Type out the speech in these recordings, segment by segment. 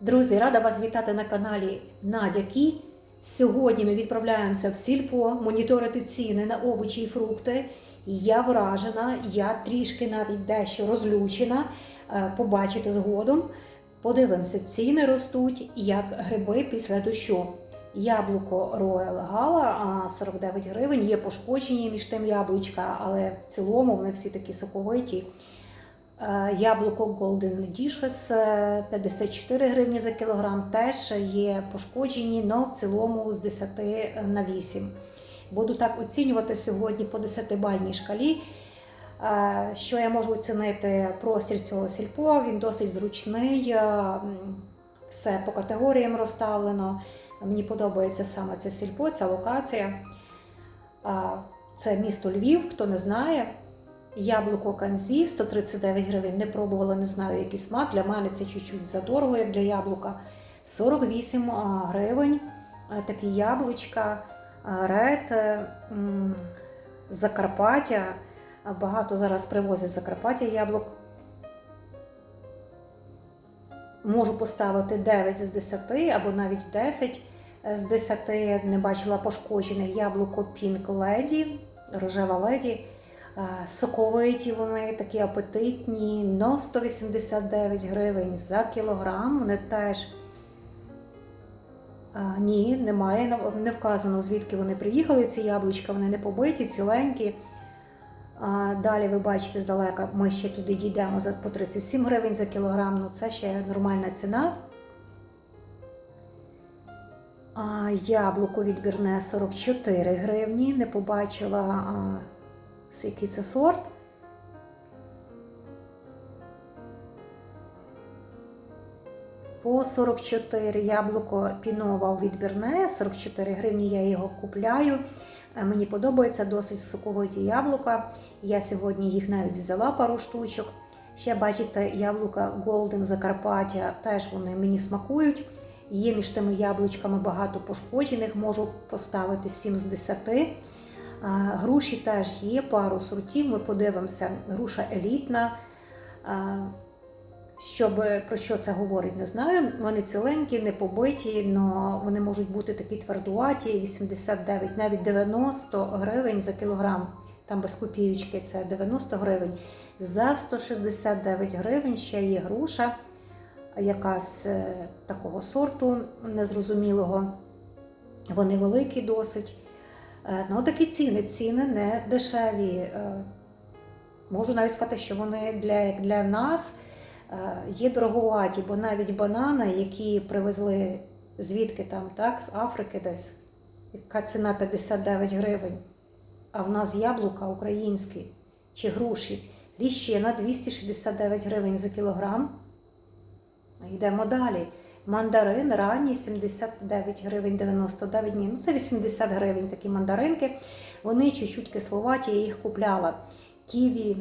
Друзі, рада вас вітати на каналі Надя Кі. Сьогодні ми відправляємося в сільпо моніторити ціни на овочі і фрукти. Я вражена, я трішки навіть дещо розлючена. Е, Побачите згодом. Подивимося, ціни ростуть як гриби після дощу. Яблуко Royal Gala 49 гривень. Є пошкоджені між тим яблучка, але в цілому вони всі такі соковиті. Е, Яблуко Golden Dishes е, 54 гривні за кілограм теж є пошкоджені, але в цілому з 10 на 8. Буду так оцінювати сьогодні по 10-бальній шкалі. Е, Що я можу оцінити простір цього сільпо? Він досить зручний, е, все по категоріям розставлено. Мені подобається саме це сільпо, ця локація. Е, Це місто Львів, хто не знає. Яблуко канзі 139 гривень. Не пробувала, не знаю, який смак. Для мене це чуть-чуть задорого, як для яблука. 48 гривень. Такі яблучка, ред, е, Закарпаття. Багато зараз привозять Закарпаття яблук. Можу поставити 9 з 10 або навіть 10 з 10. Не бачила пошкоджених яблуко Pink Lady, рожева леді. Е, Соковиті вони такі апетитні, но 189 гривень за кілограм. Вони теж а, ні, немає, не вказано, звідки вони приїхали. Ці яблучка, вони не побиті, ціленькі. Далі ви бачите здалека, ми ще туди дійдемо за по 37 гривень за кілограм. Ну це ще нормальна ціна. А, яблуко відбірне 44 гривні. Не побачила. Який це сорт. По 44 яблуко пінова відбірне, 44 гривні я його купляю. Е, Мені подобається досить соковиті яблука. Я сьогодні їх навіть взяла пару штучок. Ще бачите, яблука Golden Закарпаття теж вони мені смакують. Є між тими яблучками багато пошкоджених, можу поставити 7 з 10. Груші теж є пару сортів. Ми подивимося. Груша елітна. Щоб про що це говорить, не знаю. Вони ціленькі, не побиті, але вони можуть бути такі твердуваті, 89, навіть 90 гривень за кілограм. Там без копіючки це 90 гривень. За 169 гривень ще є груша, якась е, такого сорту незрозумілого. Вони великі досить. Е, Ну, такі ціни. Ціни не дешеві. Е, Можу навіть сказати, що вони для, для нас е, є дороговаті, бо навіть банани, які привезли звідки там, так, з Африки десь, яка ціна 59 гривень, а в нас яблука українські чи груші, ліщина 269 гривень за кілограм. Йдемо далі. Мандарин ранній 79 гривень 99 днів. Ну, це 80 гривень такі мандаринки. Вони чуть-чуть кисловаті, я їх купляла. Ківі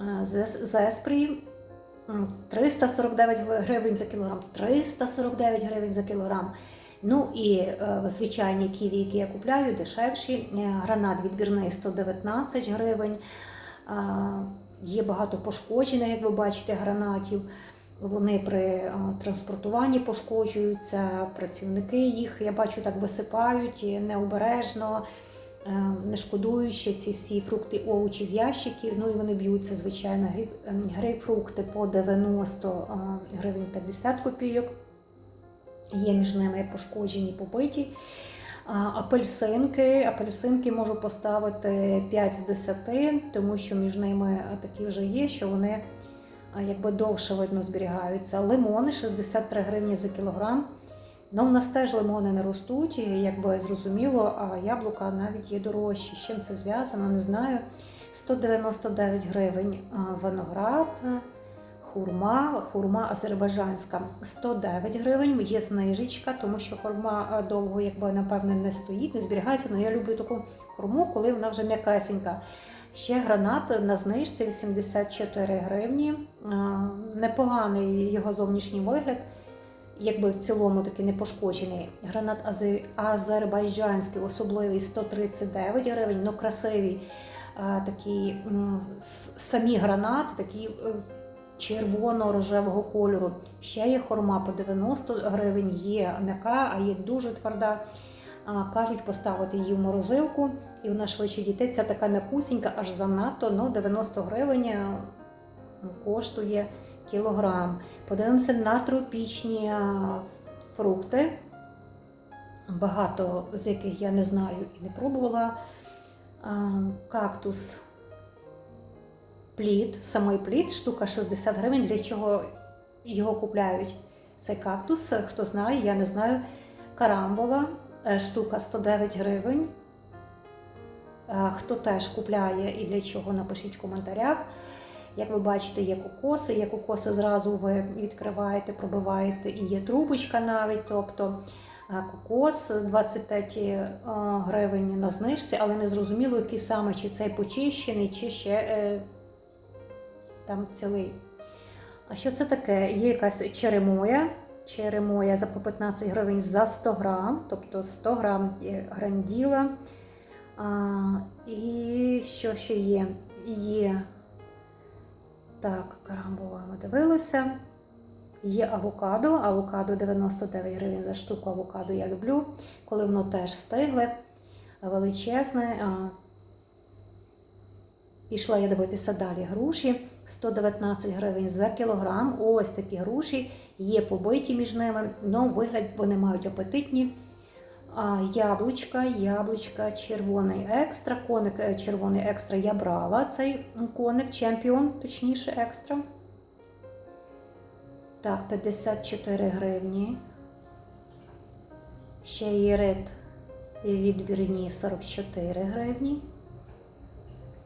е, з з 349 гривень за кілограм. 349 гривень за кілограм. Ну і е, звичайні ківі, які я купляю, дешевші. Е, Гранат відбірний 119 гривень. Є багато пошкоджених, як ви бачите, гранатів. Вони при транспортуванні пошкоджуються, працівники їх, я бачу, так висипають необережно, е, не шкодуючи ці всі фрукти, овочі з ящиків. Ну і вони б'ються, звичайно, Грейп- грейпфрукти по 90 гривень 50 копійок. Є між ними пошкоджені, побиті. Апельсинки. Апельсинки можу поставити 5 з 10, тому що між ними такі вже є, що вони якби довше видно зберігаються. Лимони 63 гривні за кілограм. Ну, в нас теж лимони не ростуть, і, якби зрозуміло, а яблука навіть є дорожчі. З чим це зв'язано, не знаю. 199 гривень виноград, хурма, хурма азербайджанська 109 гривень. Є знижечка, тому що хурма довго, якби напевне, не стоїть, не зберігається. Але я люблю таку хурму, коли вона вже м'якесенька. Ще гранат на знижці 84 гривні. Непоганий його зовнішній вигляд, якби в цілому такий не пошкоджений. Гранат азербайджанський, особливий 139 гривень, ну красивий. С- самі гранати, такі е, червоно-рожевого кольору. Ще є хурма по 90 гривень, є м'яка, а є дуже тверда. Кажуть, поставити її в морозилку, і вона швидше дійде. Ця така м'якусінька, аж занадто, ну 90 гривень е, коштує кілограм. Подивимося на тропічні фрукти, багато з яких я не знаю і не пробувала. Кактус плід, самий плід, штука 60 гривень. Для чого його купляють? Цей кактус, хто знає, я не знаю. Карамбола, е, штука 109 гривень. Е, Хто теж купляє і для чого, напишіть в коментарях. Як ви бачите, є кокоси, є кокоси зразу ви відкриваєте, пробиваєте, і є трубочка навіть. Тобто е, кокос 25 е, гривень на знижці, але не зрозуміло, який саме, чи цей почищений, чи ще е, там цілий. А що це таке? Є якась черемоя. Черемоя за по 15 гривень за 100 грам, тобто 100 грам гранділа. І що ще є? Є так, карамбола ми дивилися. Є авокадо. Авокадо 99 гривень за штуку. Авокадо я люблю, коли воно теж стигле, величезне. А, Пішла я дивитися далі груші. 119 гривень за кілограм. Ось такі груші є побиті між ними, але вигляд вони мають апетитні. Яблучка, яблучка, червоний екстра. Коник е, червоний екстра я брала. Цей коник, чемпіон, точніше, екстра. Так, 54 гривні. Ще є рид відбірні 44 гривні.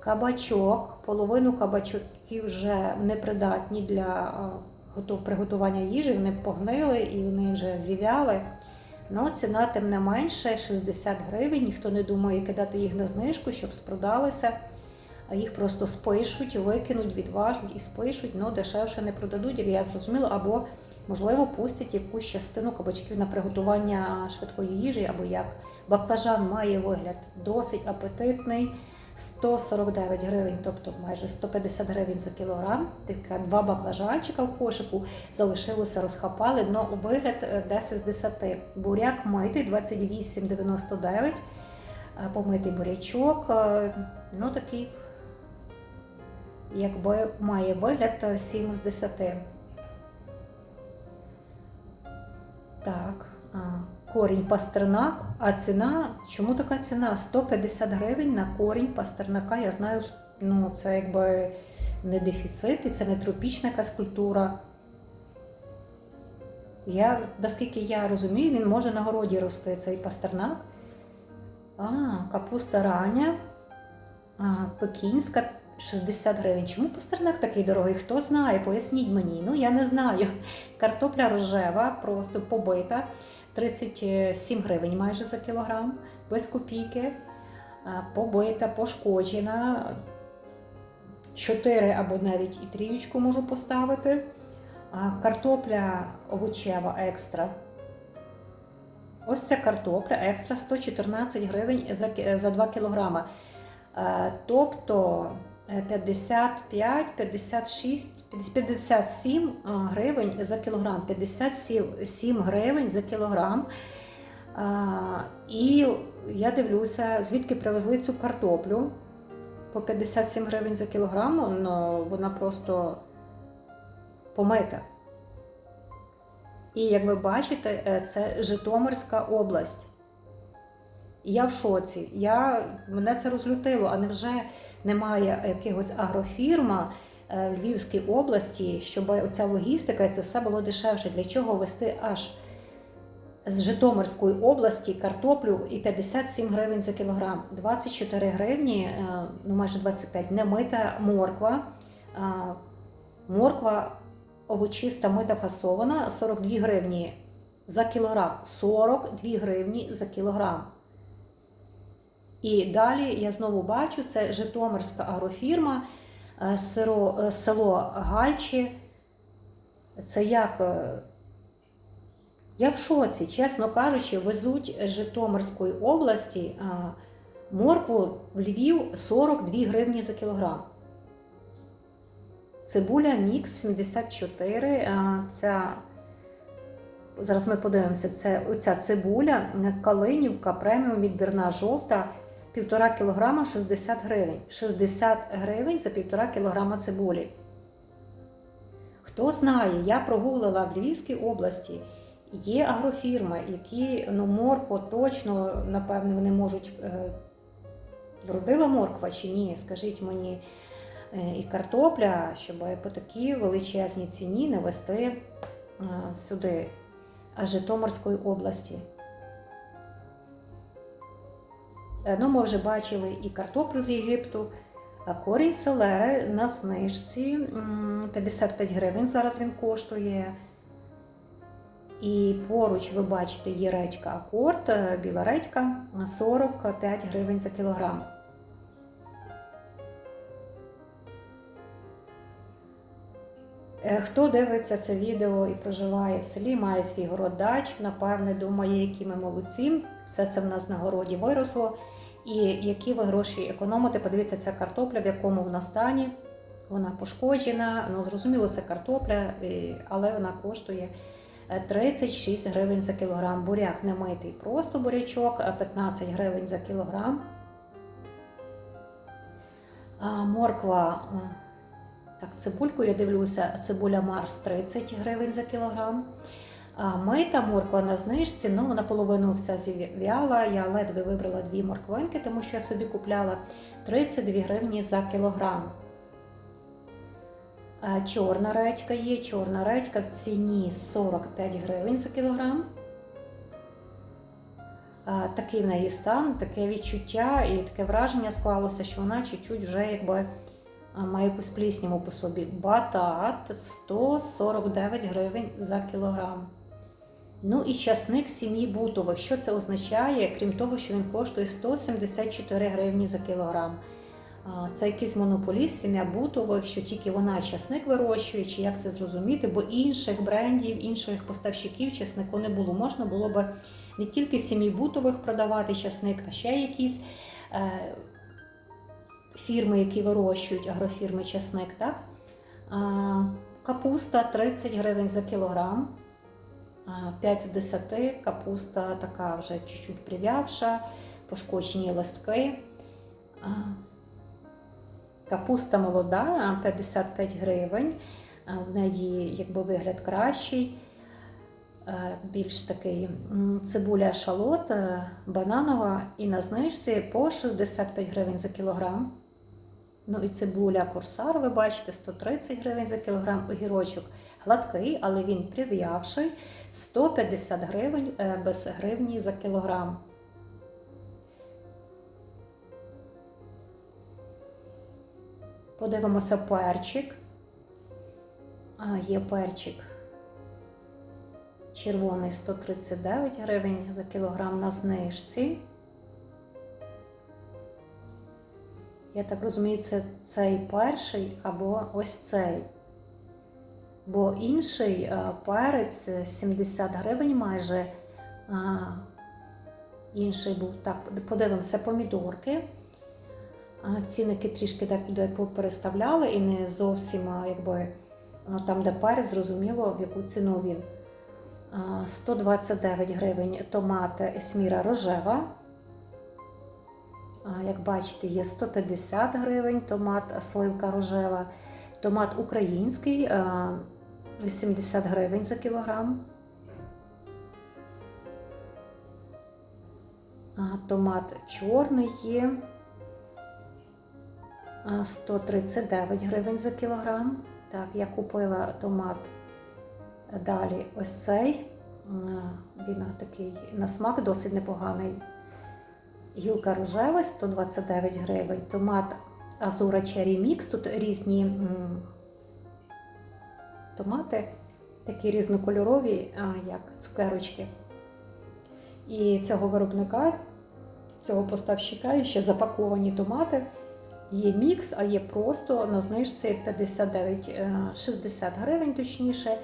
Кабачок. Половину кабачоків вже непридатні для приготування їжі. Вони погнили і вони вже зів'яли. Ну, ціна тим не менше 60 гривень. Ніхто не думає кидати їх на знижку, щоб спродалися. А їх просто спишуть, викинуть, відважуть і спишуть, ну дешевше не продадуть, як я зрозуміла, або, можливо, пустять якусь частину кабачків на приготування швидкої їжі, або як. Баклажан має вигляд досить апетитний. 149 гривень, тобто майже 150 гривень за кілограм. Така два баклажанчика в кошику залишилося, розхапали, але вигляд е, 10 з 10. Буряк митий 28,99. Е, Помитий бурячок. е, Ну такий, якби має вигляд е, 7 з 10. Так. Корінь пастернак, а ціна, чому така ціна? 150 гривень на корінь пастернака. Я знаю, ну це якби не дефіцит і це не тропічна якась культура. Я, наскільки я розумію, він може на городі рости цей пастернак. А, капуста рання, а, пекінська 60 гривень. Чому пастернак такий дорогий? Хто знає? Поясніть мені. Ну, я не знаю. Картопля рожева, просто побита. 37 гривень майже за кілограм, без копійки, побита, пошкоджена. 4 або навіть і трієчку можу поставити. Картопля овочева екстра. Ось ця картопля екстра 114 гривень за, 2 кілограма. Тобто 55, 56, 57 гривень за кілограм. 57 гривень за кілограм. І я дивлюся, звідки привезли цю картоплю по 57 гривень за кілограм, ну, вона просто помита. І як ви бачите, е, це Житомирська область. І я в шоці. Я, мене це розлютило, а невже немає якогось агрофірма е, в Львівській області, щоб оця логістика і це все було дешевше. Для чого вести аж з Житомирської області картоплю і 57 гривень за кілограм, 24 гривні, е, ну майже 25, немита морква. Е, Морква овочиста мита фасована 42 гривні за кілограм. 42 гривні за кілограм. І далі я знову бачу, це Житомирська агрофірма, е, село, е, Гальчі. Це як. е, Я в шоці, чесно кажучи, везуть з Житомирської області моркву в Львів 42 гривні за кілограм. Цибуля Мікс 74. е, Ця, зараз ми подивимося, це оця цибуля Калинівка преміум відбірна жовта 1,5 кг 60 гривень. 60 гривень за 1,5 кг цибулі. Хто знає, я прогуглила в Львівській області. Є агрофірми, які ну, моркву точно, напевно, вони можуть. Е, вродила морква чи ні? Скажіть мені, е, і картопля, щоб по такій величезній ціні не вести е, сюди, аж Житомирської області. Ну, ми вже бачили і картоплю з Єгипту, а корінь селери на знижці 55 гривень. Зараз він коштує. І поруч ви бачите є редька акорд, е, біла редька 45 гривень за кілограм. Е, Хто дивиться це відео і проживає в селі, має свій город дач, напевне, думає, які ми молодці. Все це в нас на городі виросло. І які ви гроші економите? Подивіться, ця картопля, в якому вона стані. Вона пошкоджена. Ну, зрозуміло, це картопля, але вона коштує е, 36 гривень за кілограм. Буряк не митий, просто бурячок, е, 15 гривень за кілограм. А морква. Так, цибульку я дивлюся, цибуля Марс 30 гривень за кілограм. А мита морква на знижці, ну наполовину вся зів'яла. Я ледве вибрала дві морквинки, тому що я собі купляла 32 гривні за кілограм. А Чорна редька є, чорна редька в ціні 45 гривень за кілограм. А, Такий в неї стан, таке відчуття і таке враження склалося, що вона чуть-чуть вже якби має якусь плісняву по собі. Батат 149 гривень за кілограм. Ну і часник сім'ї бутових. Що це означає, крім того, що він коштує 174 гривні за кілограм. Це якийсь монополіст, сім'я бутових, що тільки вона часник вирощує, чи як це зрозуміти, бо інших брендів, інших поставщиків часнику не було. Можна було би не тільки сім'ї бутових продавати часник, а ще якісь е, фірми, які вирощують агрофірми часник. Так? Капуста 30 гривень за кілограм. А, 5 з 10 капуста така вже чуть-чуть прив'явша, пошкоджені листки. Капуста молода 55 гривень. В неї якби вигляд кращий, більш такий цибуля шалот, е, бананова і на знижці по 65 гривень за кілограм. Ну і цибуля корсар, ви бачите, 130 гривень за кілограм, огірочок гладкий, але він прив'явший, 150 гривень е, без гривні за кілограм. Подивимося перчик. А, є перчик. Червоний 139 гривень за кілограм на знижці. Я так розумію, це цей перший або ось цей. Бо інший е, перець е, 70 гривень майже. Інший був так, подивимося, помідорки. А, Цінники трішки так переставляли і не зовсім а, якби там, де перець, зрозуміло, в яку ціну він. А, 129 гривень томат есміра рожева. Як бачите, є 150 гривень томат сливка рожева, томат український 80 гривень за кілограм. Томат чорний є. 139 гривень за кілограм. Так, я купила томат. Далі ось цей. Він такий на смак досить непоганий. Гілка рожева 129 гривень. Томат Азура Cherry Mix. Тут різні томати, такі різнокольорові, як цукерочки. І цього виробника, цього поставщика ще запаковані томати. Є мікс, а є просто на знижці 59, е, 60 гривень, точніше.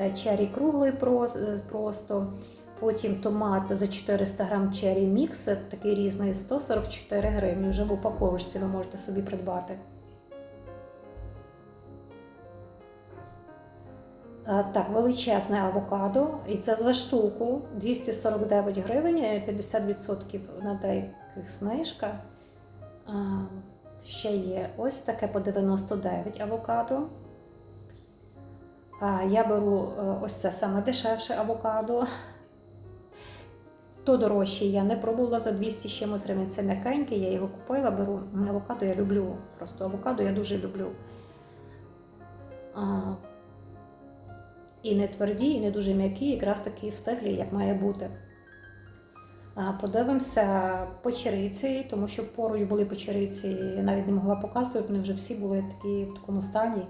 Е, Чері круглий е, просто. Потім томат за 400 грам чері мікс, такий різний, 144 гривні. Вже в упаковочці ви можете собі придбати. Так, величезне авокадо, і це за штуку 249 гривень, е, 50% на деяких знижка. Ще є ось таке по 99 авокадо. Я беру е, ось це саме дешевше авокадо. То дорожче я не пробувала за 200 з чимось гривень. Це м'якеньке, я його купила, беру. Авокадо я люблю. Просто авокадо я дуже люблю. І не тверді, і не дуже м'які, якраз такі стиглі, як має бути. Подивимося печериці, тому що поруч були печериці, я навіть не могла показувати, вони вже всі були такі в такому стані.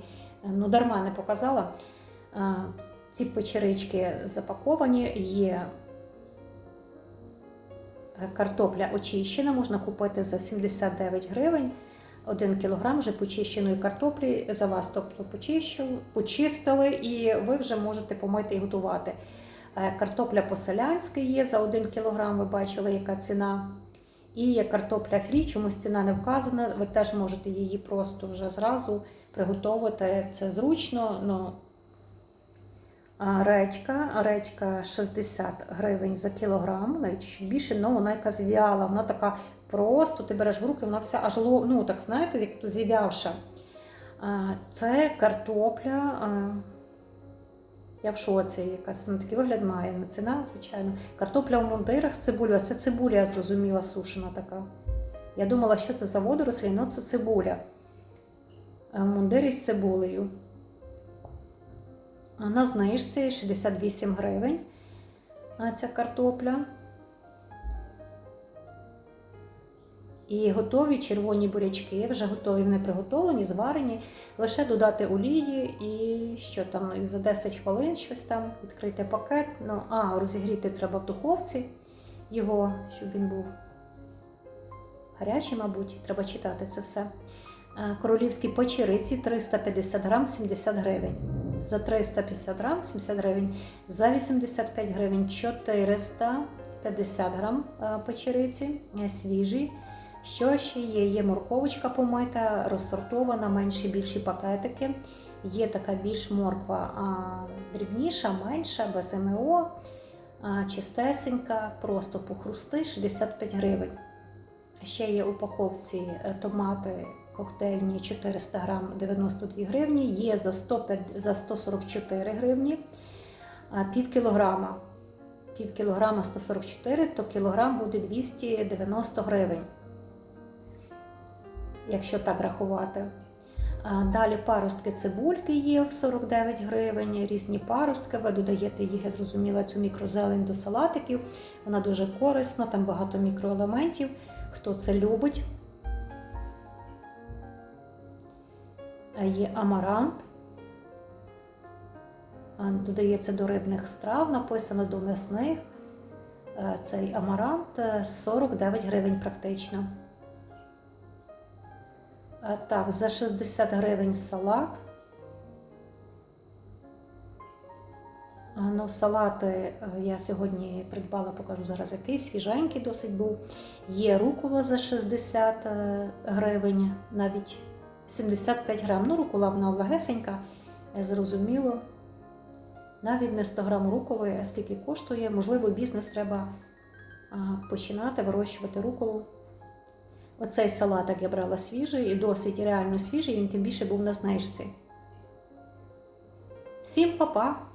Ну, дарма не показала. Ці печерички запаковані, є картопля очищена, можна купити за 79 гривень. 1 кілограм вже почищеної картоплі за вас, тобто почистили, і ви вже можете помити і готувати. Е, Картопля по-селянськи є за 1 кілограм, ви бачили, яка ціна. І є картопля фрі, чомусь ціна не вказана. Ви теж можете її просто вже зразу приготувати. Це зручно. Ну, редька, редька 60 гривень за кілограм, навіть більше, але вона якась в'яла, вона така просто, ти береш в руки, вона вся аж ну так знаєте, як то зів'явша. Це картопля. Я в шоці якась, вона такий вигляд має. Не ціна, звичайно. Картопля в мундирах з цибулею, це цибуля, я зрозуміла, сушена така. Я думала, що це за водорослі, але це цибуля. А мундирі з цибулею. На знижці 68 гривень ця картопля. І готові червоні бурячки, вже готові, вони приготовлені, зварені. Лише додати олії і що там за 10 хвилин щось там, відкрити пакет. Ну, а, розігріти треба в духовці його, щоб він був гарячий, мабуть, треба читати це все. Е, Королівські печериці 350 грам 70 гривень. За 350 грам 70 гривень, за 85 гривень 450 грам е, печериці е, свіжі. Що ще є? Є морковочка помита, розсортована, менші більші пакетики. Є така більш морква а, дрібніша, менша, без МО, а, чистесенька, просто похрусти 65 гривень. Ще є упаковці е, томати коктейльні 400 грам 92 гривні, є за, 105, за 144 гривні, а пів кілограма. Пів кілограма 144, то кілограм буде 290 гривень якщо так рахувати. Далі паростки цибульки є в 49 гривень, різні паростки. Ви додаєте їх, я зрозуміла, цю мікрозелень до салатиків. Вона дуже корисна, там багато мікроелементів. Хто це любить. Є амарант. Додається до рибних страв, написано до м'ясних. Е, Цей амарант е, 49 гривень практично. Так, за 60 гривень салат. Ну, салати е, я сьогодні придбала, покажу зараз який, свіженький досить був. Є рукола за 60 е, гривень, навіть 75 грам. Ну, рукола вона легесенька, е, зрозуміло. Навіть не 100 грам руколи, скільки коштує. Можливо, бізнес треба починати вирощувати руколу. Оцей салатик я брала свіжий і досить реально свіжий, він тим більше був на знижці. Всім па-па!